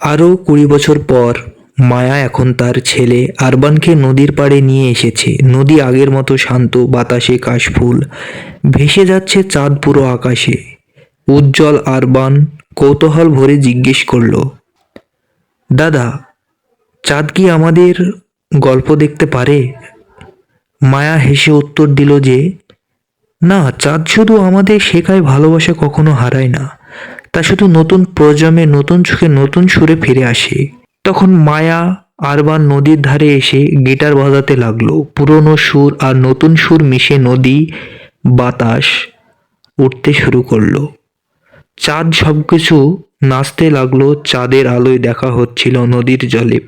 আরও কুড়ি বছর পর মায়া এখন তার ছেলে আরবানকে নদীর পাড়ে নিয়ে এসেছে। নদী আগের মতো শান্ত, বাতাসে কাশফুল। ভেসে যাচ্ছে চাঁদ পুরো আকাশে। উজ্জ্বল আরবান কৌতূহল ভরে জিজ্ঞেস করল, দাদা, চাঁদ কি আমাদের গল্প দেখতে পারে? মায়া হেসে উত্তর দিল যে, না, চাঁদ শুধু আমাদের শেখায় ভালোবাসা কখনো হারায় না। তা শুধু নতুন প্রজন্মে, নতুন চোখে, নতুন সুরে ফিরে আসে। তখন মায়া আরবান নদীর ধারে এসে গিটার বাজাতে লাগল। পুরনো সুর আর নতুন সুর মিশে নদী, বাতাস উঠতে শুরু করল। চাঁদ সবকিছু নাচতে লাগল, চাঁদের আলোয় দেখা হচ্ছিল নদীর জলে।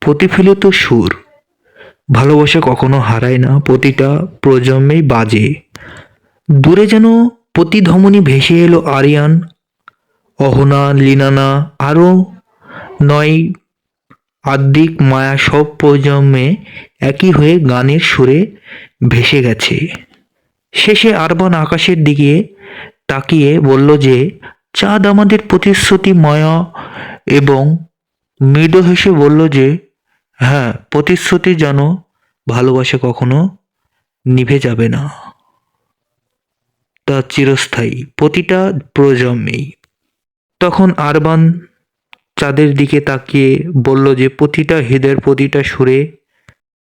প্রতিফলিত সুর। ভালোবাসা কখনো হারায় না, প্রতিটা প্রজন্মেই বাজে। দূরে যেন প্রতিধমনী ভেসে এলো আরিয়ান অহনা, লিনানা আরও নয় আদ্যিক মায়া সব প্রজন্মে একই হয়ে গানের সুরে ভেসে গেছে। শেষে আরবান আকাশের দিকে তাকিয়ে বলল যে, চাঁদ আমাদের প্রতিশ্রুতি মায়া এবং মৃদু হেসে বলল যে হ্যাঁ প্রতিশ্রুতি যেন ভালোবাসা কখনো নিভে যাবে না। তা চিরস্থায়ী, প্রতিটা প্রজন্মেই। তখন আরবান চাঁদের দিকে তাকিয়ে বলল যে, প্রতিটা হৃদয়ের প্রতিটা সুরে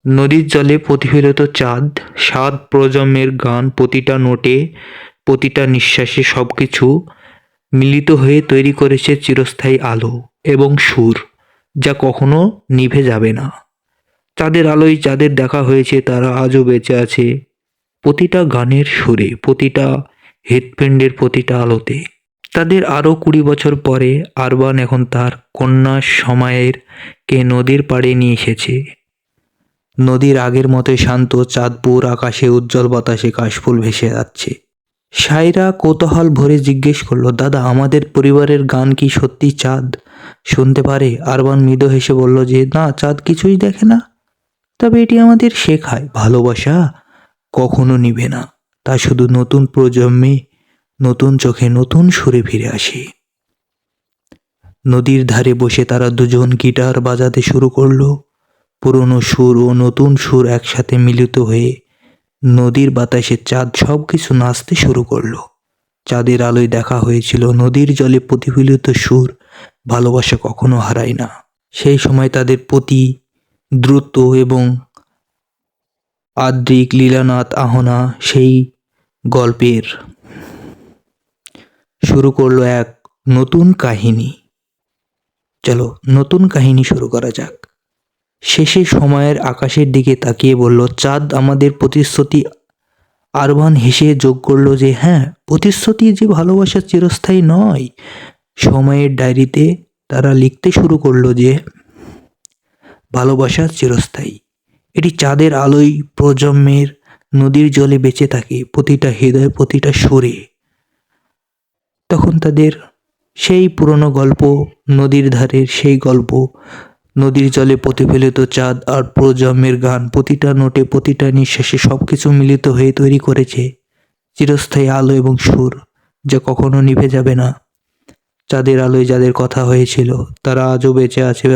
নদীর জলে প্রতিফলিত চাঁদ, সাত প্রজন্মের গান, প্রতিটা নোটে প্রতিটা নিঃশ্বাসে সব কিছু মিলিত হয়ে তৈরি করেছে চিরস্থায়ী আলো এবং সুর, যা কখনো নিভে যাবে না। চাঁদের আলোয় চাঁদের দেখা হয়েছে, তারা আজও বেঁচে আছে প্রতিটা গানের সুরে, প্রতিটা হৃৎপিণ্ডের প্রতিটা আলোতে। তাদের আরও কুড়ি বছর পরে আরবান এখন তার কন্যা সময়ের কে নদীর পাড়ে নিয়ে এসেছে। নদীর আগের মতোই শান্ত চাঁদপুর আকাশে উজ্জ্বল বাতাসে কাশফুল ভেসে যাচ্ছে। সাইরা কৌতূহল ভরে জিজ্ঞেস করল, দাদা, আমাদের পরিবারের গান কি সত্যি চাঁদ? শুনতে পারে। আরবান মৃদু হেসে বলল, যে না, চাঁদ কিছুই দেখে না। তবে এটি আমাদের শেখায়। ভালোবাসা কখনো নিবে না। তা শুধু নতুন প্রজন্মে নতুন চোখে নতুন সুরে ফিরে আসে। নদীর ধারে বসে তারা দুজন গিটার বাজাতে শুরু করল। পুরনো সুর ও নতুন সুর একসাথে মিলিত হয়ে নদীর বাতাসে চাঁদ সব কিছু নাচতে শুরু করল। চাঁদের আলোয় দেখা হয়েছিল নদীর জলে প্রতিফলিত সুর, ভালোবাসা কখনো হারায় না। সেই সময় তাদের প্রতি দ্রুত এবং আদ্রিক, লীলানাথ, আহনা সেই গল্পের শুরু করল এক নতুন কাহিনী। চলো, নতুন কাহিনী শুরু করা যাক। শেষে সময়ের আকাশের দিকে তাকিয়ে বলল, চাঁদ আমাদের প্রতিশ্রুতি। আরবান হেসে যোগ করল যে হ্যাঁ প্রতিশ্রুতি যে ভালোবাসা চিরস্থায়ী নয়। সময়ের ডায়েরিতে তারা লিখতে শুরু করল যে, ভালোবাসা চিরস্থায়ী। এটি চাঁদের আলোয় প্রজন্মের নদীর জলে বেঁচে থাকে, প্রতিটা হৃদয়, প্রতিটা সুরে। তখন তাদের সেই পুরনো গল্প, নদীর ধারের সেই গল্প, নদীর জলে প্রতিফলিত চাঁদ আর প্রজন্মের গান, প্রতিটা নোটে প্রতিটা নিঃশ্বাসে সব কিছু মিলিত হয়ে তৈরি করেছে চিরস্থায়ী আলো এবং সুর যা কখনো নিভে যাবে না। চাঁদের আলোয় যাদের কথা হয়েছিল, তারা আজও বেঁচে আছে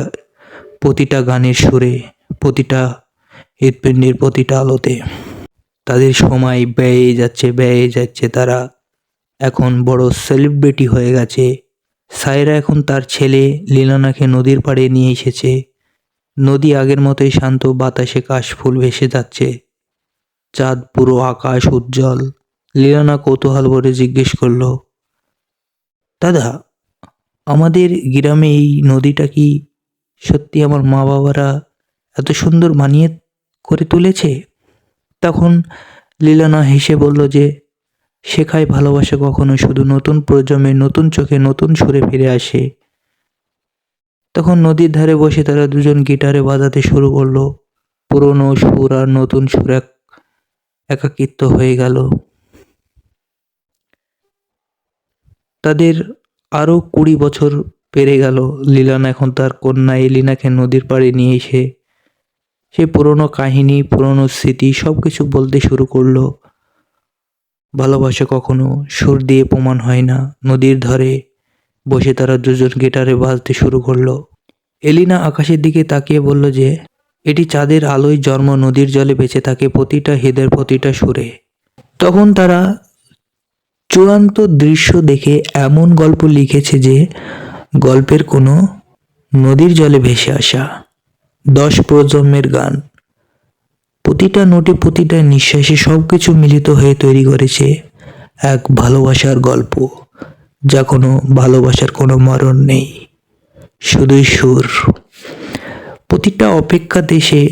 প্রতিটা গানের সুরে, প্রতিটা হৃৎপিণ্ডের প্রতিটা আলোতে। তাদের সময় ব্যয়ে যাচ্ছে ব্যয়ে যাচ্ছে তারা। এখন বড় সেলিব্রিটি হয়ে গেছে। সায়রা এখন তার ছেলে লীলানাকে নদীর পাড়ে নিয়ে এসেছে। নদী আগের মতোই শান্ত, বাতাসে কাশফুল ভেসে যাচ্ছে। চাঁদ পুরো আকাশ উজ্জ্বল। লীলানা কৌতূহল ভরে জিজ্ঞেস করল, দাদা, আমাদের গ্রামে এই নদীটা কি সত্যি আমার মা বাবারা এত সুন্দর মানিয়ে করে তুলেছে? তখন লীলানা হেসে বলল যে শেখায় ভালোবাসা কখনো শুধু নতুন প্রজন্মে নতুন চোখে নতুন সুরে ফিরে আসে। তখন নদীর ধারে বসে তারা দুজন গিটারে বাজাতে শুরু করল। পুরনো সুর আর নতুন সুর এক, একাকিত্ব হয়ে গেল। তাদের আরও কুড়ি বছর পেরে গেল। লীলানা এখন তার কন্যা এলিনাকে নদীর পাড়ে নিয়ে এসে সে পুরনো কাহিনী, পুরনো স্মৃতি সব কিছু বলতে শুরু করল। ভালোবাসা কখনো সুর দিয়ে প্রমাণ হয় না। নদীর ধারে বসে তারা দুজন গিটারে বাজতে শুরু করল। এলিনা আকাশের দিকে তাকিয়ে বলল যে, এটি চাঁদের আলোয় জন্ম, নদীর জলে বেঁচে থাকে প্রতিটা হেদের প্রতিটা সুরে। তখন তারা চূড়ান্ত দৃশ্য দেখে এমন গল্প লিখেছে যে, গল্পের কোনো নদীর জলে ভেসে আসা দশ প্রজন্মের গান। প্রতিটা নোটে প্রতিটা নিঃশ্বাসে সব কিছু মিলিত হয়ে তৈরি করেছে এক ভালোবাসার গল্প, যা কোনো ভালোবাসার কোনো মরণ নেই, শুধুই সুর। প্রতিটা অপেক্ষা দেশে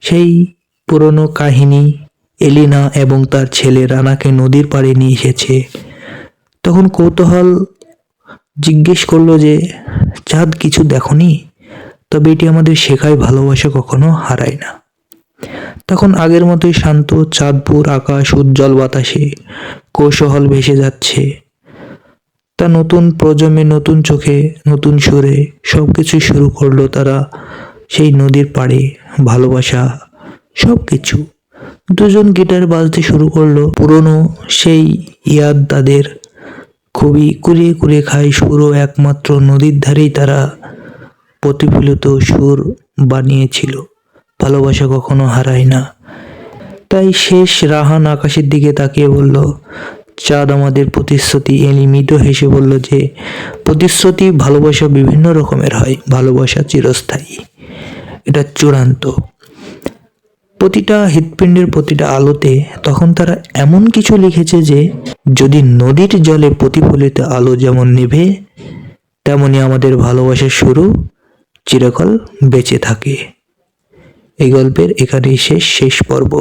সেই পুরনো কাহিনী এলিনা এবং তার ছেলে রানাকে নদীর পাড়ে নিয়ে এসেছে। তখন কৌতূহল জিজ্ঞেস করল যে, চাঁদ কিছু দেখনি? তবে এটি আমাদের শেখায় ভালোবাসা কখনো হারায় না। তখন আগের মতোই শান্ত, চাঁদপুর আকাশ উজ্জ্বল বাতাসে কৌশহল ভেসে যাচ্ছে। তা নতুন প্রজন্মে, নতুন চোখে, নতুন সুরে সব কিছুই শুরু করল তারা সেই নদীর পাড়ে। ভালোবাসা সব কিছু দুজন গিটার বাজতে শুরু করল। পুরনো সেই ইয়াদ তাদের খুবই কুড়িয়ে কুড়িয়ে খায় সুরও একমাত্র নদীর ধারেই তারা প্রতিফলিত সুর বানিয়েছিল। ভালোবাসা কখনো হারায় না। তাই শেষ রাহান আকাশের দিকে তাকিয়ে বলল, চাঁদ আমাদের প্রতিশ্রুতি এলি মৃত হেসে বলল যে, প্রতিশ্রুতি ভালোবাসা বিভিন্ন রকমের হয়, ভালোবাসা চিরস্থায়ী। এটা চূড়ান্ত। প্রতিটা হৃৎপিণ্ডের প্রতিটা আলোতে তখন তারা এমন কিছু লিখেছে যে, যদি নদীর জলে প্রতিফলিত আলো যেমন নেভে, তেমনি আমাদের ভালোবাসার শুরু চিরকাল বেঁচে থাকে। এই গল্পের এখানেই শেষ শেষ পর্ব।